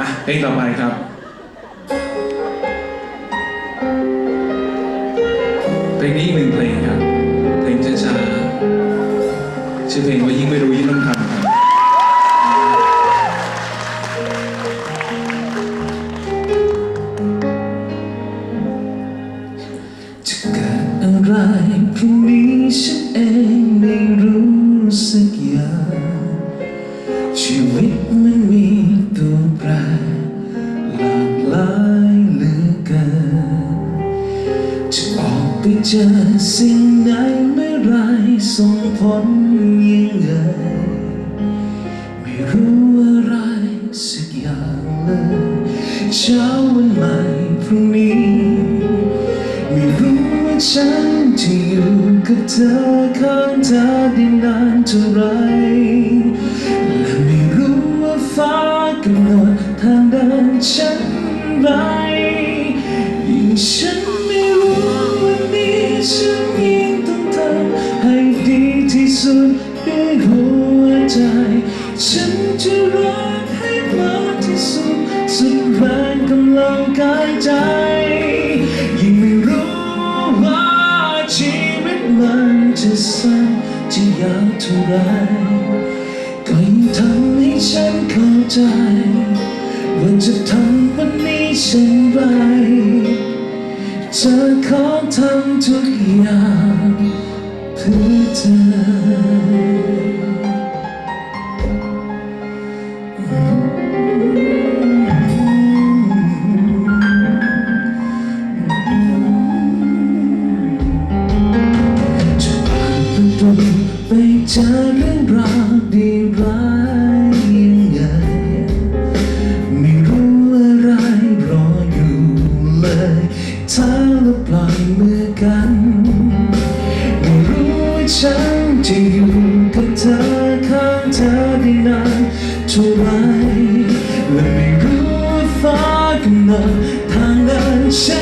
อะเพลงต่อไปครับเพลงนี้หนึ่งเพลงครับ เพลงช้าๆชื่อเพลงว่ายิ่งไม่รู้ยิ่งต้องทำครับจะเกิดอะไรพรุ่งนี้ฉันเองไม่รู้สักอย่างชีวิต ไปเจอสิ่งไหนเมื่อไรส่งผลยังไงไม่รู้อะไรสักอย่างเลยเช้าวันใหม่พรุ่งนี้ ไม่รู้ว่าฉันจะอยู่กับเธอข้างเธอได้นานเท่าไรและไม่รู้ว่าฟ้ากำหนดทางเดินฉันไรยิ่งฉัน ใจ ฉันจะรักให้มากที่สุดสุดแรงกำลังกายใจ ยิ่งไม่รู้ว่าชีวิตมันจะสั้นจะยาวเท่าไรก็ยิ่งทำให้ฉันเข้าใจว่าจะทำวันนี้เช่นไรจะขอทำทุกอย่างเพื่อเธอ รื่องราวดีร้ายยังไงไม่รู้อะไรรออยู่เลยถ้าเราปล่อยมือกัน ไม่รู้ว่าฉันจะอยู่กับเธอข้างเธอได้นานเท่าไรและไม่รู้ว่าฟ้ากำหนดทางเดินฉัน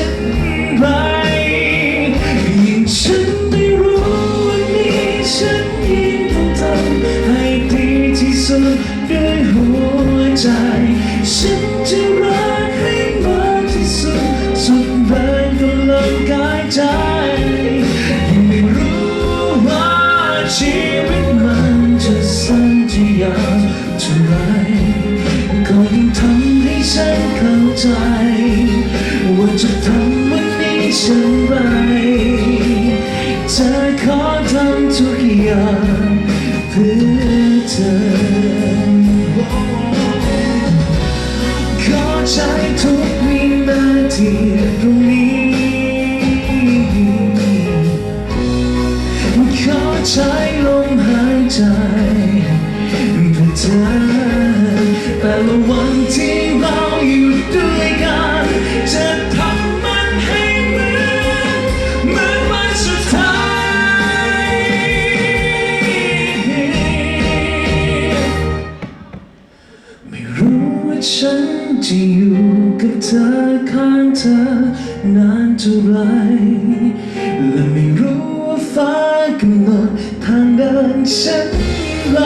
ท่าไรก็ยิ่งทำให้ฉันเข้าใจ ว่าจะทำวันนี้เช่นไรจะขอทำทุกอย่าง จะอยู่กับเธอข้างเธอนานเท่าไรและไม่รู้ว่าฟ้ากำหนดทางเดินฉันไร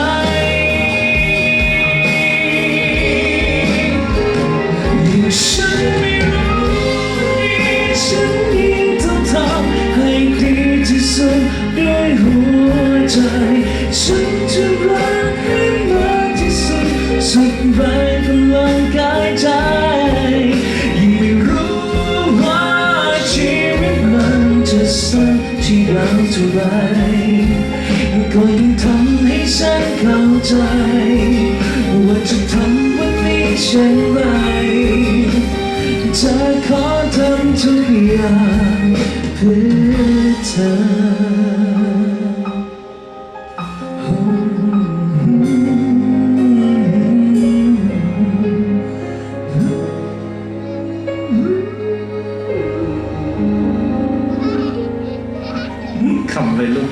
ใจ ว่าจะทำวันนี้เช่นไรจะขอทำทุกอย่างเพื่อเธอขำเลยลูก